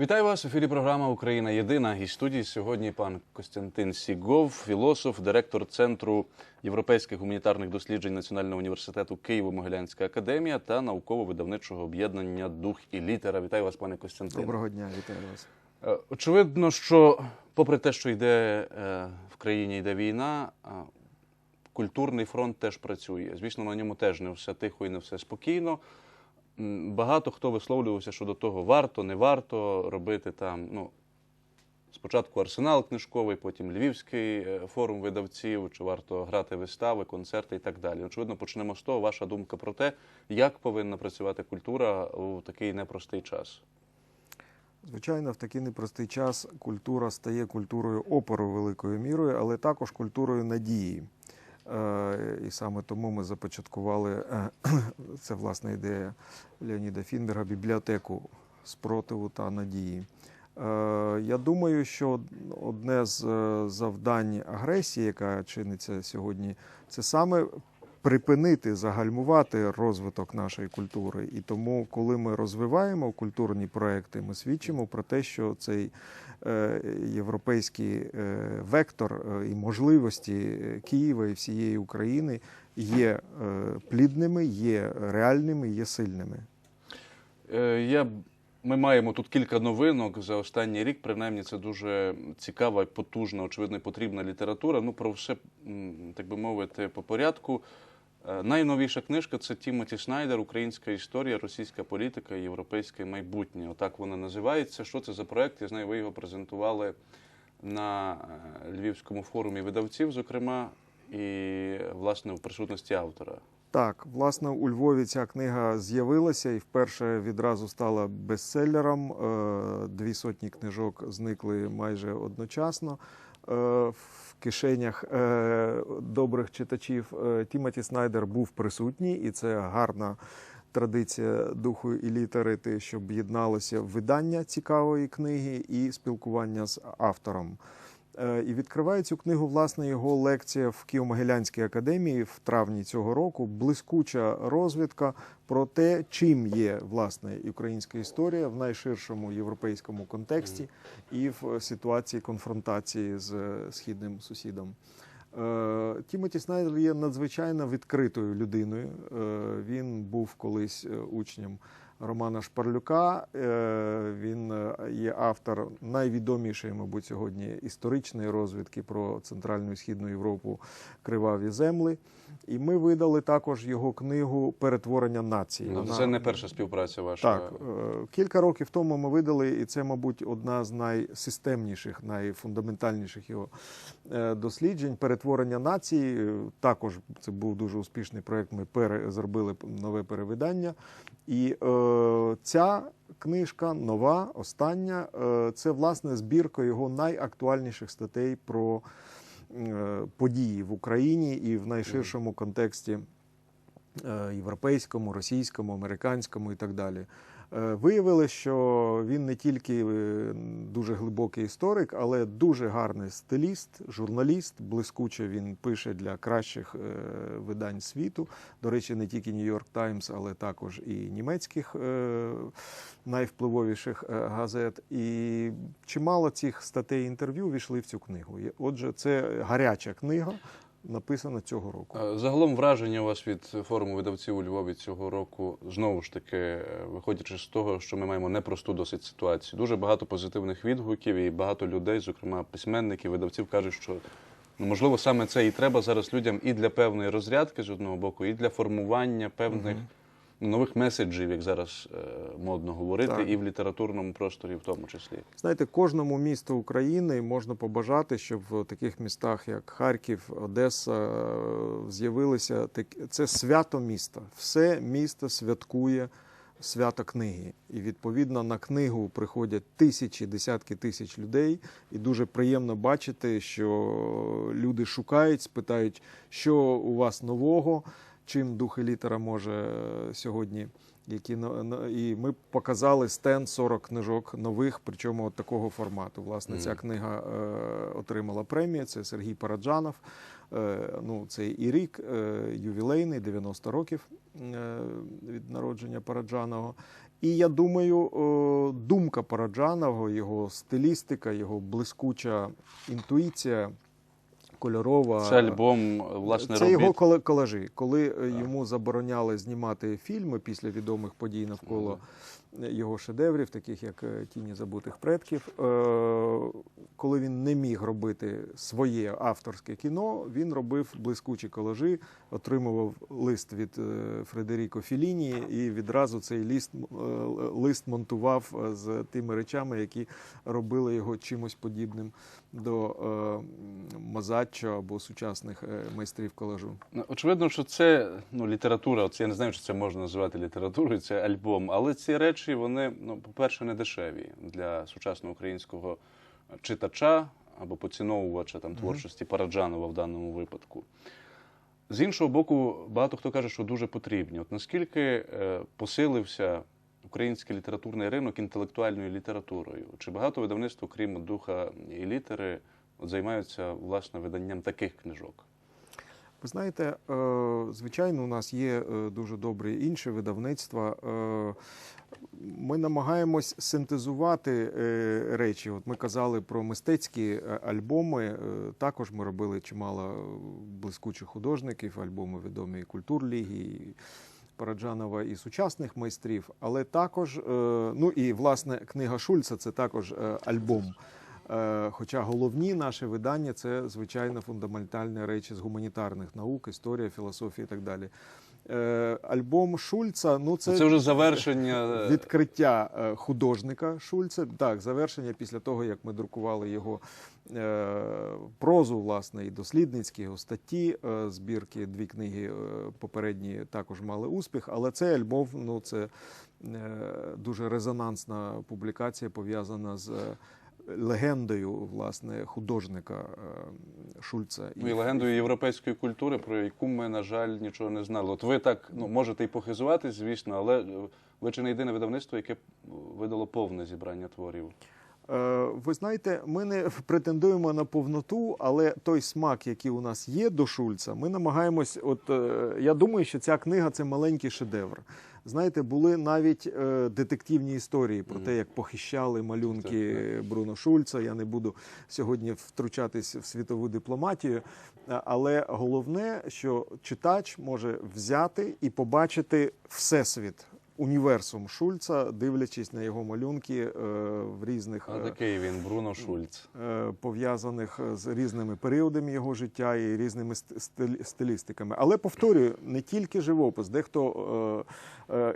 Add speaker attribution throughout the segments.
Speaker 1: Вітаю вас. В ефірі програма Україна Єдина. І студії сьогодні пан Костянтин Сігов, філософ, директор Центру європейських гуманітарних досліджень Національного університету Києво-Могилянська академія та науково-видавничого об'єднання Дух і літера. Вітаю вас, пане Костянтине.
Speaker 2: Доброго дня, вітаю вас.
Speaker 1: Е, Очевидно, що попри те, що йде е, в країні йде війна, культурний фронт теж працює. Звісно, на ньому теж не все тихо і не все спокійно. Багато хто висловлювався щодо того, варто, не варто робити там. Ну, спочатку арсенал книжковий, потім Львівський е, форум видавців, чи варто грати вистави, концерти і так далі. Очевидно, почнемо з того. Ваша думка про те, як повинна працювати культура у такий непростий час.
Speaker 2: Звичайно, в такий непростий час культура стає культурою опору великою мірою, але також культурою надії. Е, І саме тому ми започаткували е, це власна ідея Леоніда Фінберга бібліотеку спротиву та надії. Е, Я думаю, що одне з завдань агресії, яка чиниться сьогодні, це саме припинити, загальмувати розвиток нашої культури. І тому, коли ми розвиваємо культурні проекти, ми свідчимо про те, що цей європейський е, вектор е, і можливості е, Києва і всієї України є е, плідними, є реальними, є сильними.
Speaker 1: Е, Я, ми маємо тут кілька новинок за останній рік. Принаймні, це дуже цікава, потужна, очевидно, потрібна література. Ну, про все, так би мовити, по порядку. Е, Найновіша книжка це Тімоті Снайдер, Українська історія, російська політика і європейське майбутнє. Отак вона називається. Що це за проект? Я знаю, ви його презентували на е, Львівському форумі видавців, зокрема, і власне в присутності автора.
Speaker 2: Так, власне, у Львові ця книга з'явилася і вперше відразу стала бестселером. Е, Дві сотні книжок зникли майже одночасно. Кишенях е, добрих читачів е, Тімоті Снайдер був присутній, і це гарна традиція духу і літери, те, щоб єдналося видання цікавої книги і спілкування з автором. Е, І відкриває цю книгу власне його лекція в Києво-Могилянській академії в травні цього року. Блискуча розвідка про те, чим є власне українська історія в найширшому європейському контексті і в ситуації конфронтації з е, східним сусідом. Е, Тімоті Снайдер є надзвичайно відкритою людиною. Він був колись учнем Романа Шпарлюка. Е, Він е, є автор найвідомішої, мабуть, сьогодні історичної розвідки про Центральну і Східну Європу Криваві землі. І ми видали також його книгу Перетворення нації.
Speaker 1: Ну,
Speaker 2: Вона-
Speaker 1: це не перша співпраця ваша.
Speaker 2: так, е, кілька років тому ми видали, і це, мабуть, одна з найсистемніших, найфундаментальніших його е, досліджень. Перетворення нації. Е, Також це був дуже успішний проект. Ми пере, зробили нове перевидання. І е, ця книжка, нова, остання, е, це власне збірка його найактуальніших статей про події в Україні і в найширшому контексті е, європейському, російському, американському і так далі. Е, Виявилося, що він не тільки е, дуже глибокий історик, але дуже гарний стиліст, журналіст. Блискуче він пише для кращих е, видань світу. До речі, не тільки Нью-Йорк Таймс, але також і німецьких найвпливовіших газет. І чимало цих статей інтерв'ю війшли в цю книгу. Отже, це гаряча книга, написана цього року.
Speaker 1: Е, Загалом враження у вас від форуму видавців у Львові цього року знову ж таки, е, виходячи з того, що ми маємо непросту досить ситуацію. Дуже багато позитивних відгуків, і багато людей, зокрема письменників, видавців, кажуть, що ну, можливо саме це і треба зараз людям і для певної розрядки з одного боку, і для формування певних ну, нових меседжів, як зараз е, модно говорити,
Speaker 2: Так.
Speaker 1: і в літературному просторі, в тому числі.
Speaker 2: Знаєте, кожному місту України можна побажати, щоб в таких містах, як Харків, Одеса, е, з'явилися такі. Це свято міста. Все місто святкує свято книги. І відповідно на книгу приходять тисячі, десятки тисяч людей. І дуже приємно бачити, що люди шукають, спитають, що у вас нового, чим дух і літера може е, сьогодні. Які і ми показали стенд 40 книжок нових, причому от такого формату. Власне, ця книга е, отримала премію. Це Сергій Параджанов. Е, ну, це і рік е, ювілейний, 90 років е, від народження Параджанова. І я думаю, е, думка Параджанова, його стилістика, його блискуча інтуїція кольорова.
Speaker 1: Це альбом власне
Speaker 2: Це
Speaker 1: робіт.
Speaker 2: його колажі. Коли е, йому забороняли знімати фільми після відомих подій навколо його шедеврів, таких як е, Тіні забутих предків. е, Коли він не міг робити своє авторське кіно, він робив блискучі колажі, отримував лист від Фредеріко Філіні і відразу цей лист, е, лист монтував з тими речами, які робили його чимось подібним до е, Мазаччо або сучасних е, майстрів колажу.
Speaker 1: Ну, Очевидно, що це ну, література. От я не знаю, чи це можна називати літературою, це альбом. Але ці речі, вони, ну, по-перше, не дешеві для сучасного українського читача або поціновувача там, творчості Параджанова в даному випадку. З іншого боку, багато хто каже, що дуже потрібні. От наскільки е, посилився український літературний ринок інтелектуальною літературою? Чи багато видавництв, окрім духа і літери, займаються власне виданням таких книжок?
Speaker 2: Ви знаєте, е, звичайно, у нас є е, дуже добрі інші видавництва. Е, Ми намагаємось синтезувати речі. От ми казали про мистецькі альбоми. Також ми робили чимало блискучих художників, альбоми відомі і культурліги. Параджанова і сучасних майстрів, але також, е, ну і власне книга Шульца це також е, альбом. Е, Хоча головні наші видання це звичайно фундаментальні речі з гуманітарних наук, історія, філософія і так далі. Е, Альбом Шульца, ну це,
Speaker 1: Це, вже завершення е,
Speaker 2: відкриття е, художника Шульца. Так, завершення після того, як ми друкували його прозу, власне, і дослідницькі його статті, збірки, дві книги попередні також мали успіх. Але цей альбом, ну це дуже резонансна публікація, пов'язана з. Е, Легендою власне художника Шульца Шульца
Speaker 1: Ну, і легендою європейської культури, про яку ми, на жаль, нічого не знали. От ви так ну, можете і похизуватись, звісно, але е, ви чи не єдине видавництво, яке видало повне зібрання творів.
Speaker 2: Е, Ви знаєте, ми не претендуємо на повноту, але той смак, який у нас є до Шульца, ми намагаємось. От е, я думаю, що ця книга це маленький шедевр. Знаєте, були навіть е, детективні історії про те, як похищали малюнки Бруно Шульца. Я не буду сьогодні втручатись в світову дипломатію. Е, Але головне, що читач може взяти і побачити всесвіт. Універсум Шульца, дивлячись на його малюнки е, в різних
Speaker 1: А
Speaker 2: е,
Speaker 1: такий він, Бруно Шульц.
Speaker 2: е, пов'язаних з різними періодами його життя і різними ст- стилістиками. Але повторюю, не тільки живопис. Дехто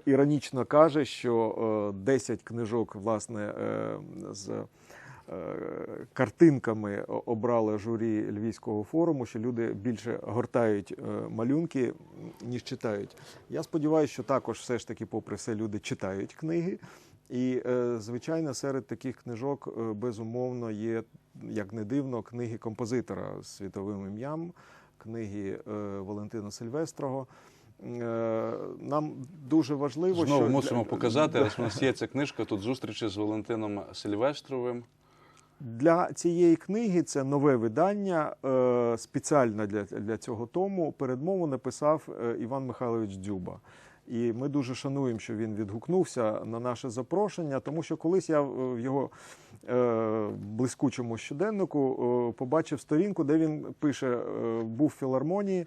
Speaker 2: іронічно каже, що е, 10 книжок власне з. Е, Картинками обрали журі Львівського форуму, що люди більше гортають е, малюнки, ніж читають. Я сподіваюся, що також все ж таки, попри все, люди читають книги. І, е, звичайно, серед таких книжок безумовно є, як не дивно, книги композитора з світовим ім'ям, книги Валентина Сильвестрого. Нам дуже важливо,
Speaker 1: Знову
Speaker 2: що
Speaker 1: мусимо показати, раз у нас є ця книжка, тут зустрічі з Валентином Сильвестровим.
Speaker 2: Для цієї книги це нове видання. е, Спеціально для, для цього тому передмову написав е, Іван Михайлович Дзюба. І ми дуже шануємо, що він відгукнувся на наше запрошення, тому що колись я в його е, блискучому щоденнику побачив сторінку, де він пише: був в філармонії.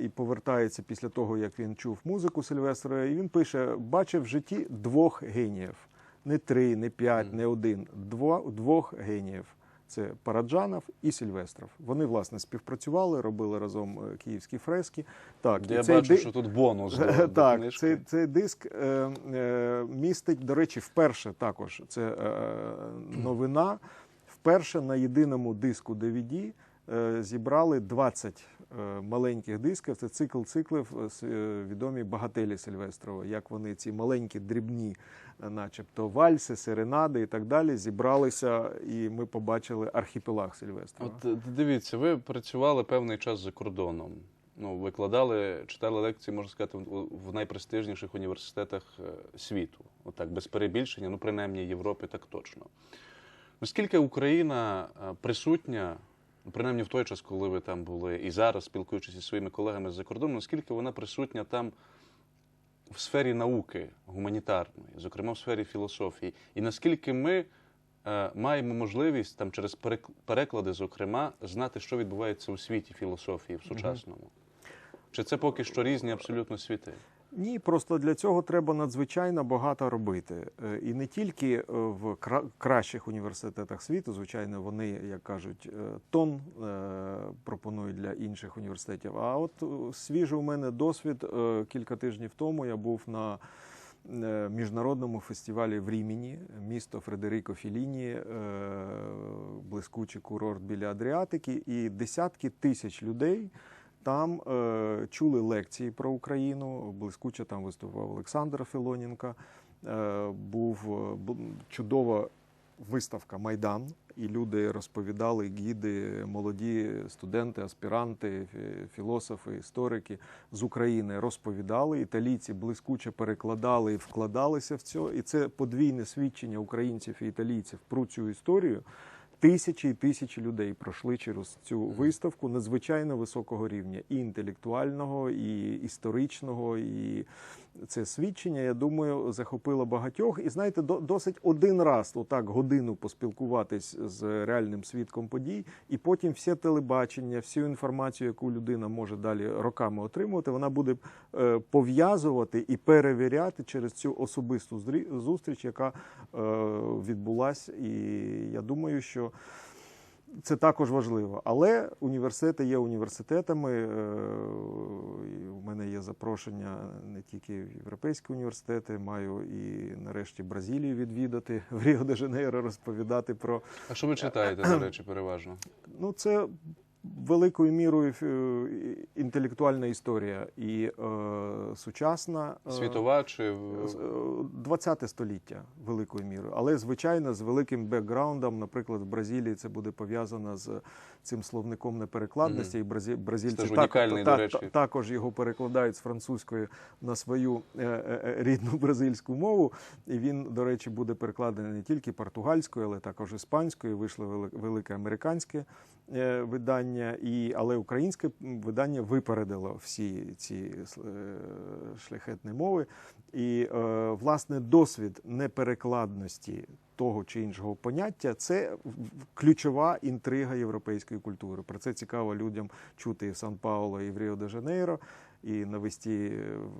Speaker 2: І повертається після того, як він чув музику Сильвестра, і він пише: бачив в житті двох геніїв не три, не п'ять, не один, дво, двох геніїв. Це Параджанов і Сильвестров. Вони власне співпрацювали, робили разом е, київські фрески. Так,
Speaker 1: Я
Speaker 2: і цей
Speaker 1: бачу,
Speaker 2: ди-
Speaker 1: що тут бонус до, до
Speaker 2: так,
Speaker 1: книжки.
Speaker 2: цей, цей диск е, е, містить, до речі, вперше також. Це е, новина. Вперше на єдиному диску DVD е, зібрали 20 е, маленьких дисків. Це цикл циклів е, е, відомі багателі Сильвестрова. Як вони ці маленькі дрібні, е, начебто вальси, серенади і так далі, зібралися, і ми побачили архіпелаг Сильвестрова.
Speaker 1: От е, дивіться, ви працювали певний час за кордоном. Ну, викладали, читали лекції, можна сказати, в найпрестижніших університетах е, світу. Отак, без перебільшення, ну принаймні Європи так точно. Наскільки Україна е, присутня, принаймні в той час, коли ви там були, і зараз, спілкуючись зі своїми колегами з-за кордону, наскільки вона присутня там в сфері науки гуманітарної, зокрема в сфері філософії, і наскільки ми е, маємо можливість там через перек- переклади, зокрема, знати, що відбувається у світі філософії в сучасному? Чи це поки що різні абсолютно світи?
Speaker 2: Ні, просто для цього треба надзвичайно багато робити. Е, І не тільки е, в кращих університетах світу, звичайно, вони, як кажуть, е, тон пропонують для інших університетів. А от свіжий у мене досвід кілька тижнів тому я був на міжнародному фестивалі в Рімені, місто Фредерико Філіні, блискучий курорт біля Адріатики, і десятки тисяч людей. Там е, чули лекції про Україну. Блискуче там виступав Олександр Філоненко. Е, був е, чудова виставка Майдан, і люди розповідали, гіди, молоді студенти, аспіранти, філософи, історики з України розповідали. Італійці блискуче перекладали і вкладалися в це. І це подвійне свідчення українців і італійців про цю історію. Тисячі і тисячі людей пройшли через цю виставку надзвичайно високого рівня, і інтелектуального, і історичного, і це свідчення, я думаю, захопило багатьох. І знаєте, до- досить один раз, отак годину поспілкуватись з реальним свідком подій, і потім все телебачення, всю інформацію, яку людина може далі роками отримувати, вона буде е, пов'язувати і перевіряти через цю особисту зустріч, яка е, відбулась. І я думаю, що це також важливо. Але університети є університетами. Е, У мене є запрошення не тільки в європейські університети, маю і нарешті Бразилію відвідати в Ріо де Жанейро, розповідати про
Speaker 1: А що ви читаєте, до речі, переважно?
Speaker 2: ну це. Великою мірою е, інтелектуальна історія і е, сучасна е,
Speaker 1: Світова чи в-
Speaker 2: з- е, 20 століття великою мірою, але звичайно з великим бекграундом. Наприклад, в Бразилії це буде пов'язано з цим словником неперекладності, і бразі- бразильці
Speaker 1: Це
Speaker 2: так-
Speaker 1: унікальний,
Speaker 2: та-
Speaker 1: до речі.
Speaker 2: та- також його перекладають з французької на свою е, е, рідну бразильську мову. І він, до речі, буде перекладений не тільки португальською, але також іспанською. Вийшло вели- велике американське видання, і але українське видання випередило всі ці е, шляхетні мови. І е, власне досвід неперекладності того чи іншого поняття це ключова інтрига європейської культури. Про це цікаво людям чути і в Сан-Пауло, і в Ріо де Жанейро. І навесті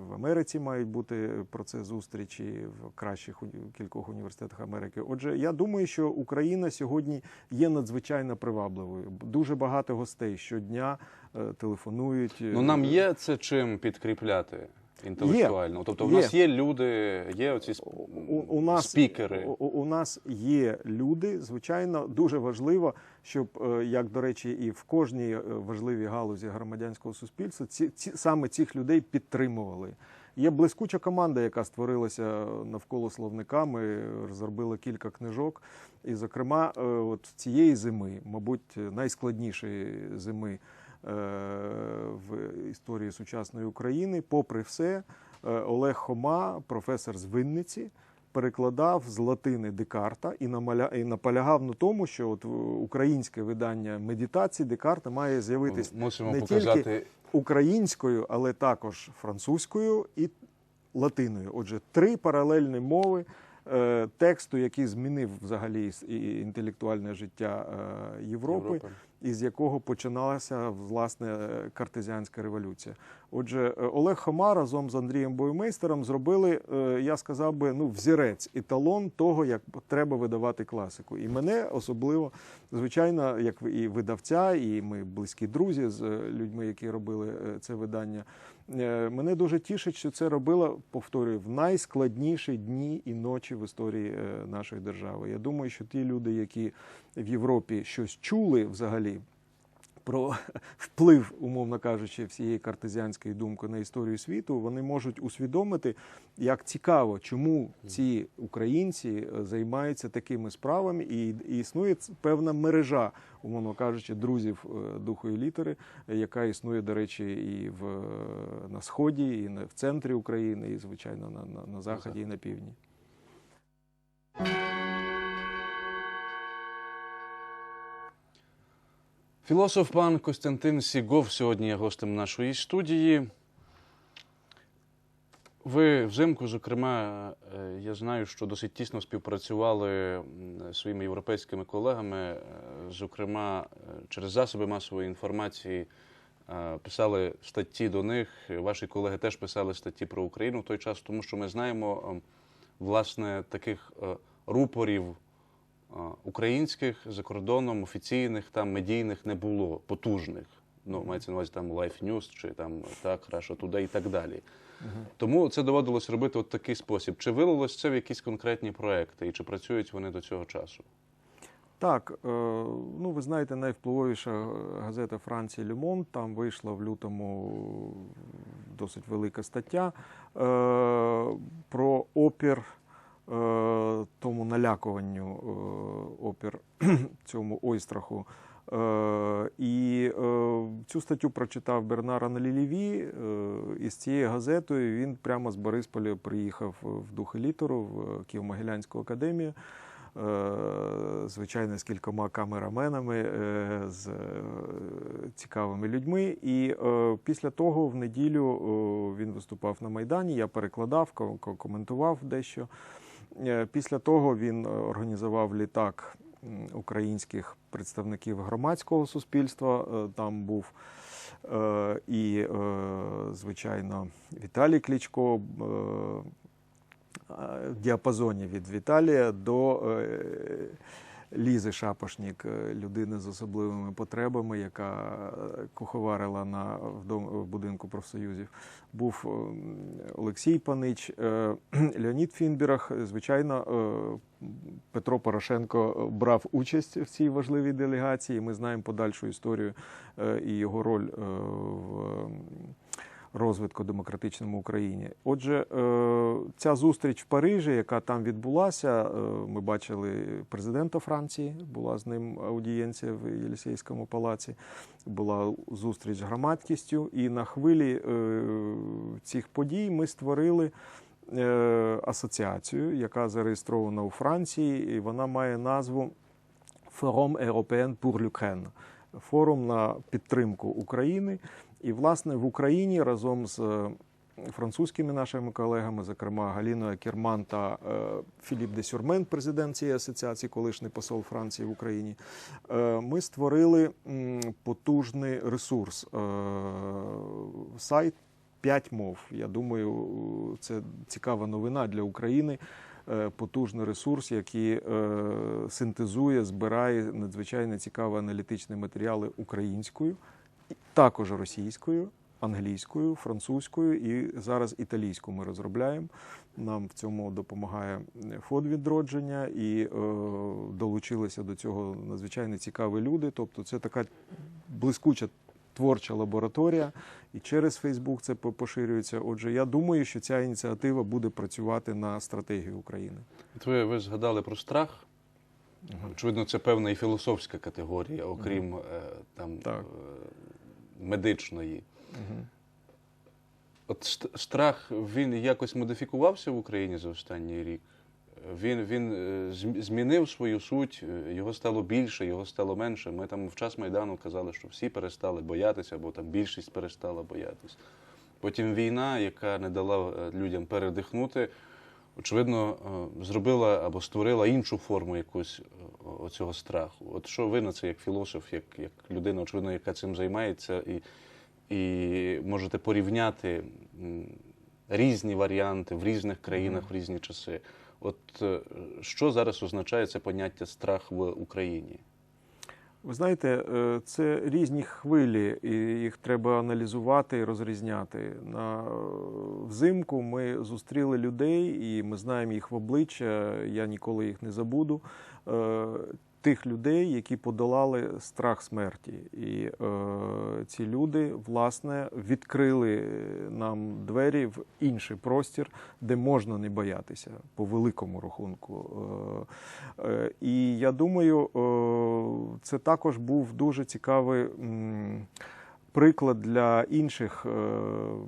Speaker 2: в Америці мають бути про це зустрічі в кращих кількох університетах Америки. Отже, я думаю, що Україна сьогодні є надзвичайно привабливою. Дуже багато гостей щодня е, телефонують.
Speaker 1: Ну нам є це чим підкріпляти інтелектуально. Тобто, в нас
Speaker 2: Є.
Speaker 1: є люди, є оці сп-
Speaker 2: у, у нас
Speaker 1: спікери.
Speaker 2: У, у нас є люди. Звичайно, дуже важливо, щоб е, як до речі, і в кожній е, важливій галузі громадянського суспільства ці, ці саме цих людей підтримували. Є блискуча команда, яка створилася навколо словника. Ми розробили кілька книжок. І, зокрема, е, от цієї зими, мабуть, найскладнішої зими е, в історії сучасної України, попри все, е, Олег Хома, професор з Винниці, перекладав з латини Декарта і наполягав на тому, що от е, українське видання медитації Декарта має з'явитись не
Speaker 1: показати.
Speaker 2: тільки українською, але також французькою і латиною. Отже, три паралельні мови е, тексту, який змінив взагалі інтелектуальне життя е, Європи,
Speaker 1: Європи.
Speaker 2: Із якого починалася власне картезіанська революція. Отже, е, Олег Хома разом з Андрієм Боймейстером зробили, е, я сказав би, ну, взірець, еталон того, як треба видавати класику. І мене особливо, звичайно, як і видавця, і ми близькі друзі з е, людьми, які робили це видання. Е, Мене дуже тішить, що це робила, повторюю, в найскладніші дні і ночі в історії е, нашої держави. Я думаю, що ті люди, які в Європі щось чули взагалі про вплив, умовно кажучи, всієї картезіанської думки на історію світу, вони можуть усвідомити, як цікаво, чому ці українці е, займаються такими справами, і, і існує певна мережа, умовно кажучи, друзів е, духу і літери, яка існує, до речі, і в, е, на сході, і в центрі України, і звичайно на, на, на заході і на півдні.
Speaker 1: Філософ пан Костянтин Сігов сьогодні є гостем нашої студії. ви взимку, зокрема, е, я знаю, що досить тісно співпрацювали своїми європейськими колегами, е, зокрема, е, через засоби масової інформації писали статті до них. Ваші колеги теж писали статті про Україну в той час, тому що ми знаємо е, власне таких рупорів українських за кордоном, офіційних, там медійних не було, потужних. Ну, мається на увазі там Life News чи там так, Russia Today і так далі. Тому це доводилось робити от такий спосіб. Чи вилилось це в якісь конкретні проекти, і чи працюють вони до цього часу?
Speaker 2: Так, е, ну ви знаєте, найвпливовіша газета Франції Люмон. Там вийшла в лютому досить велика стаття е, про опір е, тому налякуванню, е, опір цьому ойстраху. Е, І е, цю статтю прочитав Бернар Аналіліві. Е, І з цією газетою він прямо з Борисполя приїхав в Духелітору в Києво-Могилянську академію. Е, Звичайно, з кількома камераменами, е, з е, цікавими людьми. І е, після того, в неділю, е, він виступав на Майдані. Я перекладав, ко- ко- коментував дещо. Е, Після того він е, організував літак українських представників громадського суспільства. Е, Там був і, звичайно, Віталій Кличко. в діапазоні від Віталія до Лізи Шапошнік, е, людини з особливими потребами, яка е, куховарила на, в, в будинку профсоюзів. Був е, Олексій Панич, Леонід Фінбірах. Звичайно, Петро Порошенко брав участь в цій важливій делегації. Ми знаємо подальшу історію і його роль в розвитку демократичному Україні. Отже, е, ця зустріч в Парижі, яка там відбулася, е, ми бачили президента Франції, була з ним аудієнція в Єлісейському палаці, була зустріч з громадськістю, і на хвилі е, цих подій ми створили. Асоціацію, яка зареєстрована у Франції, і вона має назву Forum Européen pour l'Ukraine. Форум на підтримку України. І, власне, в Україні разом з е, французькими нашими колегами, зокрема Галіною Керман та е, Філіп де Сюрмен, президент цієї асоціації, колишній посол Франції в Україні, е, ми створили потужний ресурс. Сайт п'ять мов. Я думаю, це цікава новина для України. Потужний ресурс, який синтезує, збирає надзвичайно цікаві аналітичні матеріали українською, також російською, англійською, французькою і зараз італійську ми розробляємо. Нам в цьому допомагає фонд відродження і е, долучилися до цього надзвичайно цікаві люди. Тобто, це така блискуча творча лабораторія, і через Фейсбук це поширюється. Отже, я думаю, що ця ініціатива буде працювати на стратегію України.
Speaker 1: От ви, ви згадали про страх. Очевидно, це певна і філософська категорія, окрім е, там,
Speaker 2: Так.
Speaker 1: Медичної. От ст- страх він якось модифікувався в Україні за останній рік. Він, він е, змінив свою суть, е, його стало більше, його стало менше. Ми там в час Майдану казали, що всі перестали боятися, або там більшість перестала боятися. Потім війна, яка не дала е, людям передихнути, очевидно, зробила або створила іншу форму якусь оцього страху. От що ви на це як філософ, як, як людина, очевидно, яка цим займається, і, і можете порівняти різні варіанти в різних країнах в різні часи. От е, що зараз означає це поняття страх в Україні?
Speaker 2: Ви знаєте, е, це різні хвилі, і їх треба аналізувати і розрізняти. На взимку ми зустріли людей, і ми знаємо їх в обличчя. Я ніколи їх не забуду. Тих людей, які подолали страх смерті, і е, ці люди власне відкрили нам двері в інший простір, де можна не боятися по великому рахунку. Е, е, і я думаю, е, це також був дуже цікавий. м, Приклад для інших е,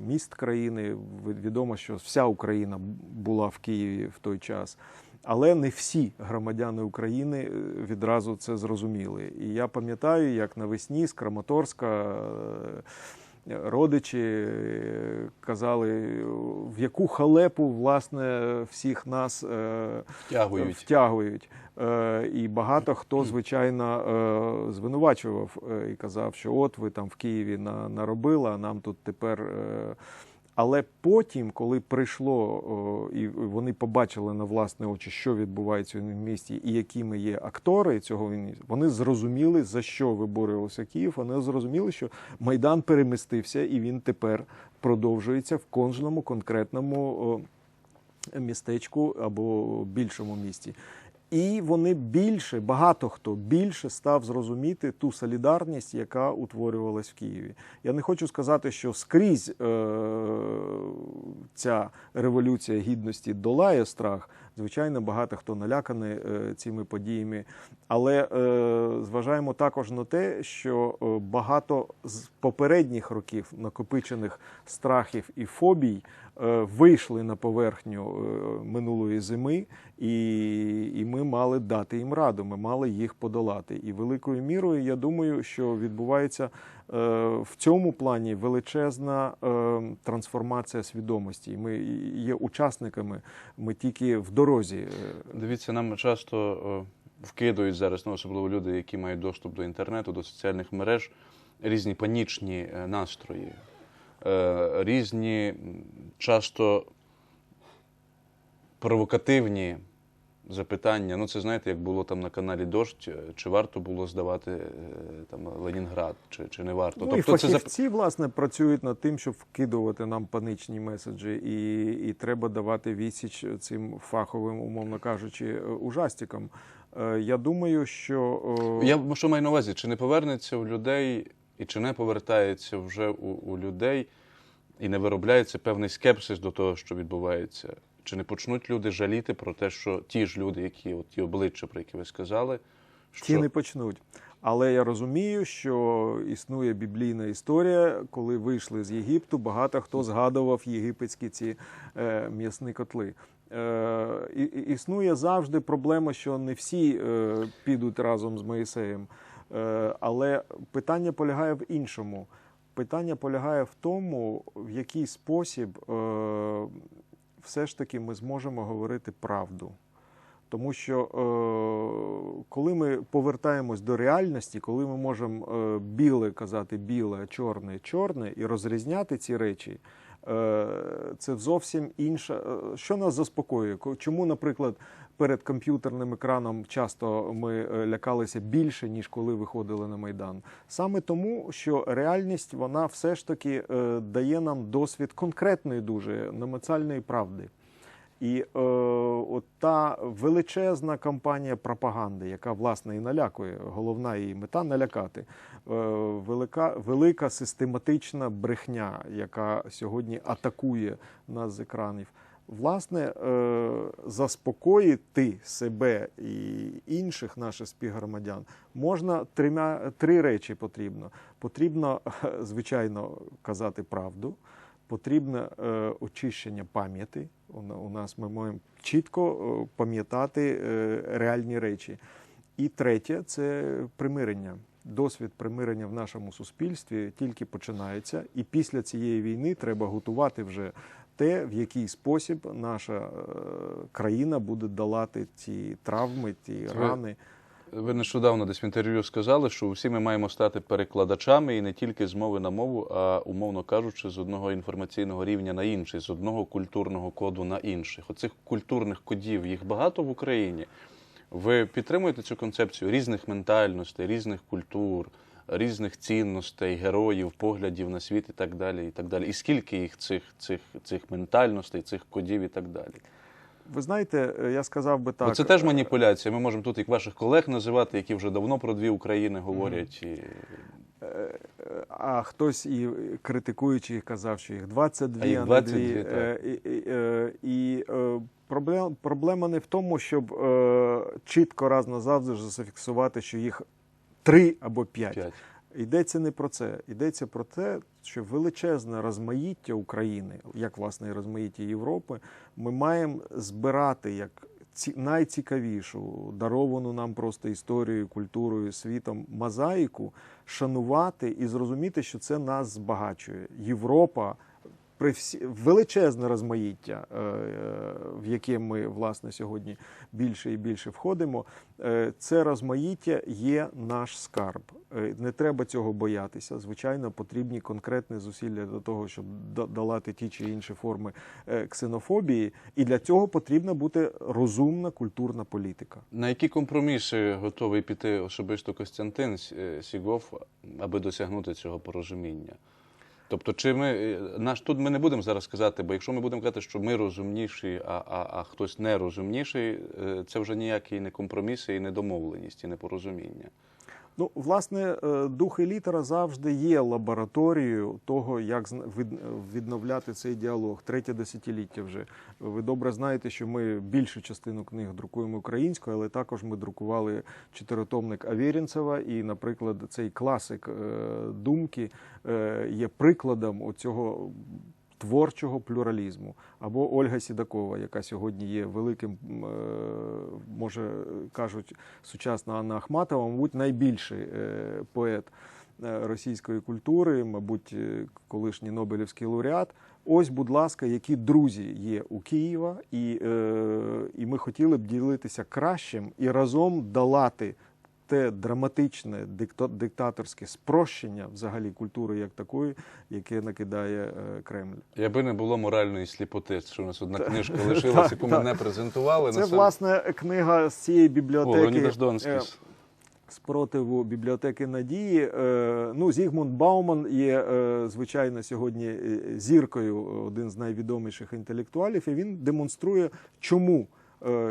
Speaker 2: міст країни. Відомо, що вся Україна була в Києві в той час. Але не всі громадяни України е, відразу це зрозуміли. І я пам'ятаю, як навесні з Краматорська родичі е, казали, в яку халепу власне всіх нас е,
Speaker 1: Втягують.
Speaker 2: втягують. Е, І багато хто, звичайно, е, звинувачував е, і казав, що от ви там в Києві на- наробили, а нам тут тепер. Але потім, коли прийшло і вони побачили на власні очі, що відбувається в місті, і якими є актори цього війни, вони зрозуміли, за що виборювався Київ. Вони зрозуміли, що Майдан перемістився, і він тепер продовжується в кожному конкретному містечку або більшому місті. І вони більше, багато хто більше став зрозуміти ту солідарність, яка утворювалась в Києві. Я не хочу сказати, що скрізь е- ця революція гідності долає страх. Звичайно, багато хто наляканий е- цими подіями. Але е- зважаємо також на те, що е, багато з попередніх років накопичених страхів і фобій вийшли на поверхню минулої зими, і, і ми мали дати їм раду, ми мали їх подолати. І великою мірою я думаю, що відбувається в цьому плані величезна е, трансформація свідомості. Ми є учасниками, ми тільки в дорозі. е,
Speaker 1: Дивіться, нам часто е, вкидують зараз, ну, особливо люди, які мають доступ до інтернету, до соціальних мереж, різні панічні е, настрої, е, різні часто провокативні запитання. Ну, це знаєте, як було там на каналі Дождь, е, чи варто було здавати е, там Ленінград, чи, чи не варто.
Speaker 2: Ну, і
Speaker 1: тобто це
Speaker 2: фахівці, власне, працюють над тим, щоб вкидувати нам панічні меседжі, і, і треба давати відсіч цим фаховим, умовно кажучи, е, ужастикам. Я думаю, що
Speaker 1: Я що маю на увазі, чи не повернеться у людей, і чи не повертається вже у, у людей, і не виробляється певний скепсис до того, що відбувається? Чи не почнуть люди жаліти про те, що ті ж люди, які от ті обличчя, про які ви сказали, що
Speaker 2: ті не почнуть. Але я розумію, що існує біблійна історія, коли вийшли з Єгипту, багато хто згадував єгипетські ці е, м'ясні котли. Е, існує завжди проблема, що не всі е, підуть разом з Моїсеєм. Е, але питання полягає в іншому. Питання полягає в тому, в який спосіб е, все ж таки ми зможемо говорити правду. Тому що е, коли ми повертаємось до реальності, коли ми можемо е, біле казати біле, чорне чорне і розрізняти ці речі, е, це зовсім інше. Е, Що нас заспокоює? Чому, наприклад, перед комп'ютерним екраном часто ми е, лякалися більше, ніж коли виходили на майдан? Саме тому, що реальність вона все ж таки е, дає нам досвід конкретної дуже намацальної правди. І е, от та величезна кампанія пропаганди, яка власне і налякує, головна її мета налякати. Е, велика, велика систематична брехня, яка сьогодні атакує нас з екранів. Власне, е, заспокоїти себе і інших наших співгромадян можна трьома три речі потрібно. Потрібно, звичайно, казати правду потрібне очищення пам'яті. У, нас ми маємо чітко е, пам'ятати е, реальні речі. І третє це примирення. Досвід примирення в нашому суспільстві тільки починається, і після цієї війни треба готувати вже те, в який спосіб наша е, країна буде долати ці травми, ті рани.
Speaker 1: Ви нещодавно десь в інтерв'ю сказали, що всі ми маємо стати перекладачами і не тільки з мови на мову, а умовно кажучи, з одного інформаційного рівня на інший, з одного культурного коду на інших. Оцих культурних кодів їх багато в Україні. Ви підтримуєте цю концепцію різних ментальностей, різних культур, різних цінностей, героїв, поглядів на світ і так далі. І так далі. І скільки їх цих, цих, цих ментальностей, цих кодів і так далі?
Speaker 2: Ви знаєте, е, я сказав би так.
Speaker 1: Бо це теж
Speaker 2: е,
Speaker 1: маніпуляція. Ми можемо тут як ваших колег називати, які вже давно про дві України говорять. І...
Speaker 2: Е, А хтось і критикуючи їх казав, що їх 22,
Speaker 1: А їх
Speaker 2: а не
Speaker 1: 22,
Speaker 2: дві. І, і, і проблема, проблема не в тому, щоб чітко раз назавжди зафіксувати, що їх три або п'ять. Йдеться не про це. Йдеться про те, що величезне розмаїття України, як власне і розмаїття Європи, ми маємо збирати як ці, найцікавішу, даровану нам просто історією, культурою, світом мозаїку, шанувати і зрозуміти, що це нас збагачує. Європа. При всі величезне розмаїття, е, е, в яке ми власне сьогодні більше і більше входимо, е, це розмаїття є наш скарб. Не треба цього боятися. Звичайно, потрібні конкретні зусилля до того, щоб долати ті чи інші форми ксенофобії, і для цього потрібна бути розумна культурна політика.
Speaker 1: На які компроміси готовий піти особисто Костянтин Сігов, аби досягнути цього порозуміння? Тобто, чи ми е, наш тут ми не будемо зараз казати, бо якщо ми будемо казати, що ми розумніші, а, а, а хтось не розумніший, е, це вже ніякі не компроміси і не домовленість, і не порозуміння.
Speaker 2: Ну, власне, е, дух і літера завжди є лабораторією того, як відновляти цей діалог. Третє десятиліття вже. Ви добре знаєте, що ми більшу частину книг друкуємо українською, але також ми друкували чотиритомник Авєрінцева. І, наприклад, цей класик е, думки е, є прикладом оцього творчого плюралізму. Або Ольга Сідакова, яка сьогодні є великим, е, може кажуть, сучасна Анна Ахматова, мабуть, найбільший е, поет е, російської культури, мабуть, колишній Нобелівський лауреат. Ось, будь ласка, які друзі є у Києва, і, і ми хотіли б ділитися кращим і разом долати те драматичне диктаторське спрощення взагалі культури як такої, яке накидає е, Кремль.
Speaker 1: Якби не було моральної сліпоти, що у нас одна книжка лишилась, яку ми не презентували.
Speaker 2: Це власне книга з цієї бібліотеки. Е, спротиву бібліотеки Надії. Е, Ну, Зігмунд Бауман є, звичайно, сьогодні зіркою, один з найвідоміших інтелектуалів, і він демонструє, чому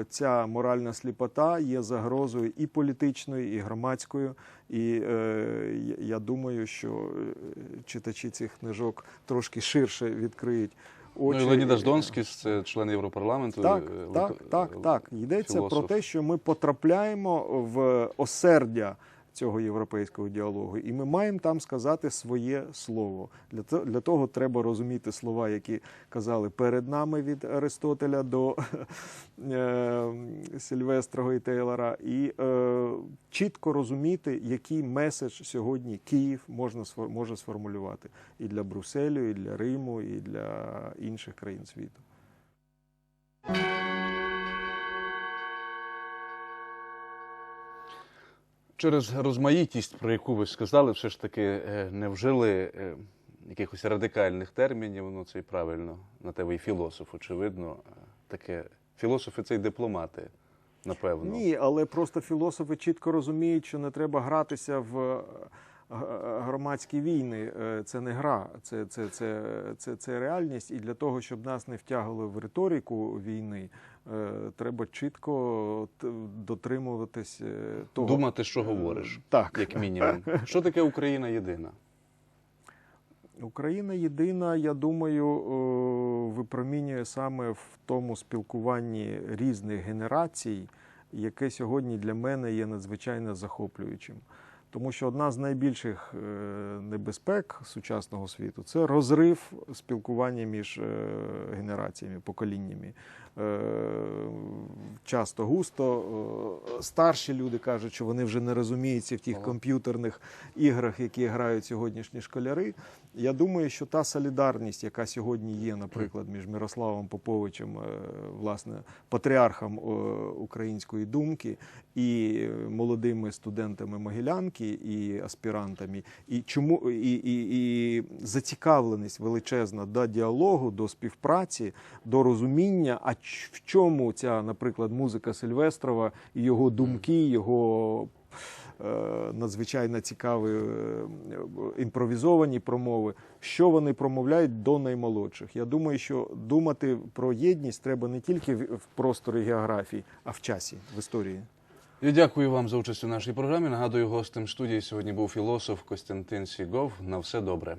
Speaker 2: ця моральна сліпота є загрозою і політичною, і громадською. І е, я- думаю, що е, читачі цих книжок трошки ширше відкриють.
Speaker 1: Ну,
Speaker 2: Очі.
Speaker 1: і Леонідас Донський, це член Європарламенту.
Speaker 2: Так,
Speaker 1: е,
Speaker 2: так, так,
Speaker 1: е,
Speaker 2: так. Йдеться
Speaker 1: філософ.
Speaker 2: про те, що ми потрапляємо в осердя цього європейського діалогу, і ми маємо там сказати своє слово. Для того, треба розуміти слова, які казали перед нами від Аристотеля до е, Сильвестрого і Тейлора, і е, чітко розуміти, який меседж сьогодні Київ можна може сформулювати і для Брюсселю, і для Риму, і для інших країн світу.
Speaker 1: Через розмаїтість, про яку ви сказали, все ж таки е, не вжили е, якихось радикальних термінів, ну це і правильно, на те ви і філософ, очевидно. Таке філософи це й дипломати, напевно.
Speaker 2: Ні, але просто філософи чітко розуміють, що не треба гратися в громадські війни. Е, Це не гра, це, це, це, це, це реальність. І для того, щоб нас не втягували в риторику війни, е, треба чітко дотримуватись е, того.
Speaker 1: Думати, що говориш,
Speaker 2: Так.
Speaker 1: як мінімум. Що таке Україна єдина?
Speaker 2: Україна єдина, я думаю, випромінює саме в тому спілкуванні різних генерацій, яке сьогодні для мене є надзвичайно захоплюючим. Тому що одна з найбільших е, небезпек сучасного світу це розрив спілкування між е, генераціями, поколіннями. Е, Часто густо старші люди кажуть, що вони вже не розуміються в тих комп'ютерних іграх, які грають сьогоднішні школяри. Я думаю, що та солідарність, яка сьогодні є, наприклад, між Мирославом Поповичем, е, власне, патріархом е, української думки, і молодими студентами Могилянки, і аспірантами, і чому і, і, і зацікавленість величезна до діалогу, до співпраці, до розуміння, а в чому ця, наприклад, музика Сильвестрова, і його думки, його надзвичайно цікаві е, імпровізовані промови, що вони промовляють до наймолодших. Я думаю, що думати про єдність треба не тільки в просторі географії, а в часі, в історії.
Speaker 1: Я дякую вам за участь у нашій програмі. Нагадую, гостем студії сьогодні був філософ Костянтин Сігов. На все добре.